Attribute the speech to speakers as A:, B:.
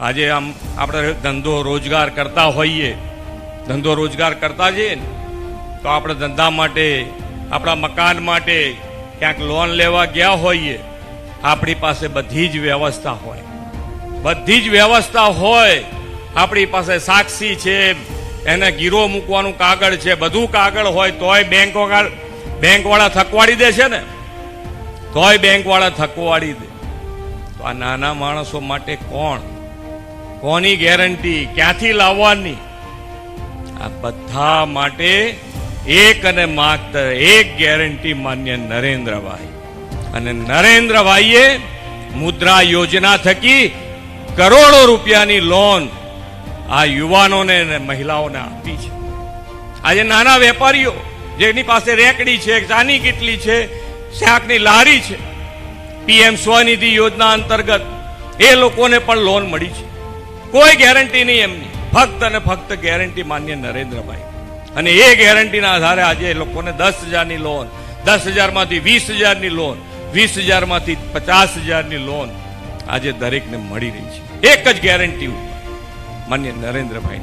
A: આજે આમ આપણે ધંધો રોજગાર કરતા હોઈએ, ધંધો રોજગાર કરતા જઈએ ને, તો આપણે ધંધા માટે, આપણા મકાન માટે ક્યાંક લોન લેવા ગયા હોઈએ, આપણી પાસે બધી જ વ્યવસ્થા હોય. બધી જ વ્યવસ્થા હોય. આપણી પાસે સાક્ષી છે, એને ગીરો મૂકવાનું કાગળ છે, બધું કાગળ હોય, તોય બેંક બેંકવાળા બેંક થકવાડી દે છે ને, તોય બેંકવાળા થકવાડી દે. તો આ નાના માણસો માટે કોણ? કોની ગેરંટી? ક્યાંથી લાવવાની? આ બધા માટે એક અને માત્ર એક ગેરંટી માન્ય નરેન્દ્રભાઈ. અને નરેન્દ્રભાઈએ મુદ્રા યોજના થકી કરોડો રૂપિયાની લોન આ યુવાનોને મહિલાઓને આપી છે. આજે નાના વેપારીઓ જેની પાસે રેકડી છે ચાની કેટલી છે, શાકની લારી છે, પીએમ સ્વનિધિ યોજના અંતર્ગત એ લોકોને પણ લોન મળી છે. કોઈ ગેરંટી નહીં એમની. ફક્ત અને ફક્ત ગેરંટી માન્ય નરેન્દ્રભાઈ. અને એ ગેરંટીના આધારે આજે એ લોકોને દસ હજારની લોન દસ હજારમાંથી વીસ હજારની લોન વીસ હજારમાંથી પચાસ હજારની લોન આજે દરેકને મળી રહી છે. એક જ ગેરંટી માન્ય નરેન્દ્રભાઈ.